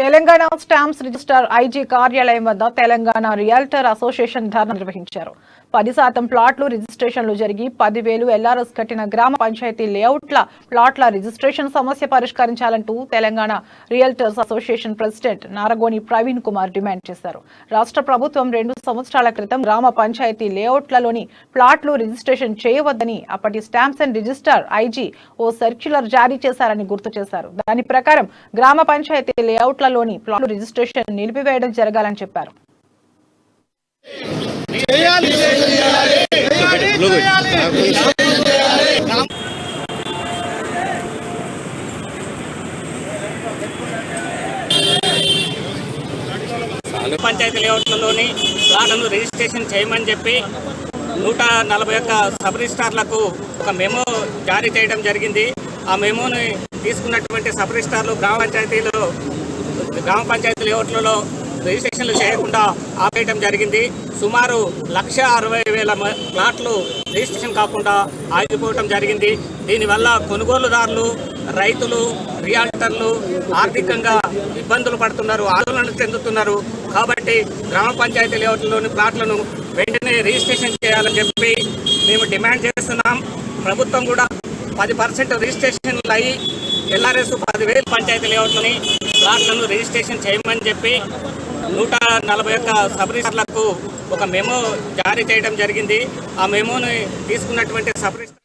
Telangana stamps registrar IG కార్యాలయం వద్ద Telangana realtor association ధర్నా నిర్వహించారు. పది శాతం ప్లాట్లు రిజిస్ట్రేషన్లు జరిగి పదివేలు ఎల్ఆర్ఎస్ కట్టిన గ్రామ పంచాయతీ లేఅవుట్ల ప్లాట్ల రిజిస్ట్రేషన్ సమస్య పరిష్కరించాలంటూ Telangana realtors association president Naragoni Praveen Kumar demand చేశారు. రాష్ట్ర ప్రభుత్వం రెండు సంవత్సరాల క్రితం గ్రామ పంచాయతీ లేఅవుట్లలోని ప్లాట్లు రిజిస్ట్రేషన్ చేయవద్దని అప్పటి స్టాంప్స్ అండ్ రిజిస్టర్ ఐజీ ఓ సర్క్యులర్ జారీ చేశారని గుర్తు చేశారు. దాని ప్రకారం గ్రామ పంచాయతీ లేఅవుట్లలోని ప్లాట్లు రిజిస్ట్రేషన్ నిలిపివేయడం జరగాలని చెప్పారు. పంచాయతీ లేఅవుట్లలోని ప్లాట్లను రిజిస్ట్రేషన్ చేయమని చెప్పి నూట నలభై ఒక్క సబ్ రిజిస్టార్లకు ఒక మెమో జారీ చేయడం జరిగింది. ఆ మెమోని తీసుకున్నటువంటి సబ్ రిజిస్టార్లు గ్రామ పంచాయతీలో గ్రామ పంచాయతీ లేఅవుట్లలో రిజిస్ట్రేషన్లు చేయకుండా ఆపేయటం జరిగింది. సుమారు లక్ష అరవై వేల ప్లాట్లు రిజిస్ట్రేషన్ కాకుండా ఆగిపోవటం జరిగింది. దీనివల్ల కొనుగోలుదారులు రైతులు రియాల్టర్లు ఆర్థికంగా ఇబ్బందులు పడుతున్నారు ఆందోళన చెందుతున్నారు. కాబట్టి గ్రామ పంచాయతీ లేఅవుట్లలోని ప్లాట్లను వెంటనే రిజిస్ట్రేషన్ చేయాలని చెప్పి మేము డిమాండ్ చేస్తున్నాం. ప్రభుత్వం కూడా పది పర్సెంట్ రిజిస్ట్రేషన్లు అయ్యి ఎల్ఆర్ఎస్ పదివేలు పంచాయతీ లేఅవుట్లని ప్లాట్లను రిజిస్ట్రేషన్ చేయమని చెప్పి నూట నలభై ఒక్క సబ్ రిజిస్టర్లకు ఒక మెమో జారీ చేయడం జరిగింది. ఆ మెమోని తీసుకున్నటువంటి సబ్ రిజిస్టర్